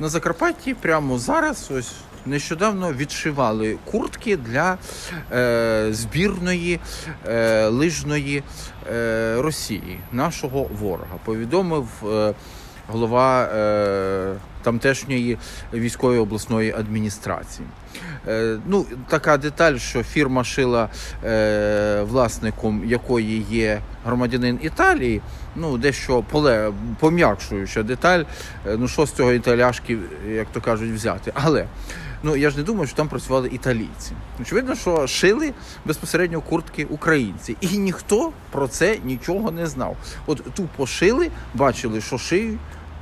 на Закарпатті прямо зараз, ось нещодавно відшивали куртки для е, збірної е, лижної е, Росії, нашого ворога. Повідомив е, голова е, тамтешньої військової обласної адміністрації. Е, ну, така деталь, що фірма шила е, власником якої є громадянин Італії. Ну, дещо поле пом'якшуюча деталь. Е, Ну, що з цього італяшки, як то кажуть, взяти. Але ну я ж не думаю, що там працювали італійці. Очевидно, що шили безпосередньо куртки українці, і ніхто про це нічого не знав. От тупо шили, бачили, що шиють.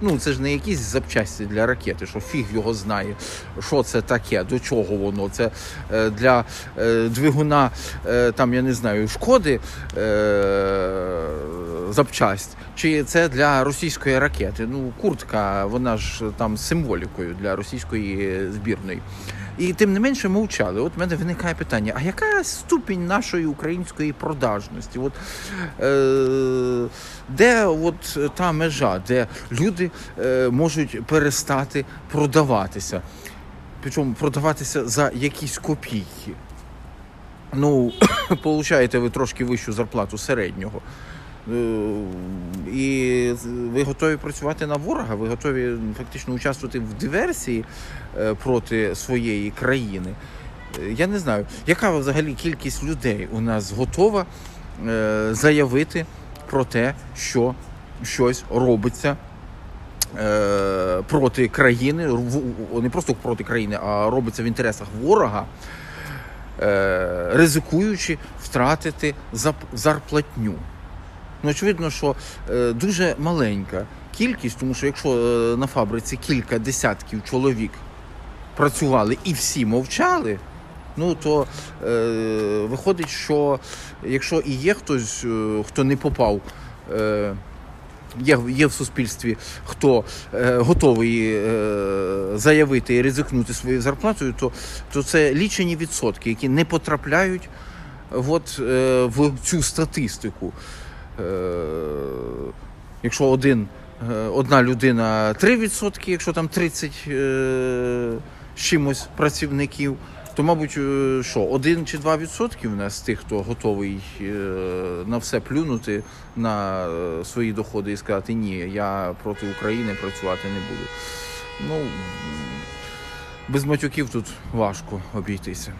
Ну, це ж не якісь запчасті для ракети, що фіг його знає, що це таке, до чого воно. Це е, для е, двигуна, е, там, я не знаю, шкоди е, запчасть, чи це для російської ракети. Ну, куртка, вона ж там символікою для російської збірної. І тим не менше мовчали. От в мене виникає питання: а яка ступінь нашої української продажності? От, е, де от та межа, де люди е, можуть перестати продаватися? Причому продаватися за якісь копійки. Ну, получаєте ви трошки вищу зарплату середнього. Е, І ви готові працювати на ворога, ви готові фактично участвувати в диверсії е, проти своєї країни. Е, Я не знаю, яка взагалі кількість людей у нас готова заявити про те, що щось робиться проти країни, не просто проти країни, а робиться в інтересах ворога, ризикуючи втратити зарплатню. Ну, очевидно, що е, дуже маленька кількість, тому що якщо е, на фабриці кілька десятків чоловік працювали і всі мовчали, ну то е, виходить, що якщо і є хтось, е, хто не попав. Е, Є, є в суспільстві, хто е, готовий е, заявити і ризикнути своєю зарплатою, то, то це лічені відсотки, які не потрапляють от, е, в цю статистику. Е, якщо один, е, одна людина 3%, якщо там 30 е, з чимось працівників, то, мабуть, е, що, 1 чи 2 відсотки в нас тих, хто готовий е, на все плюнути на е, свої доходи і сказати, ні, я проти України працювати не буду. Ну, без матюків тут важко обійтися.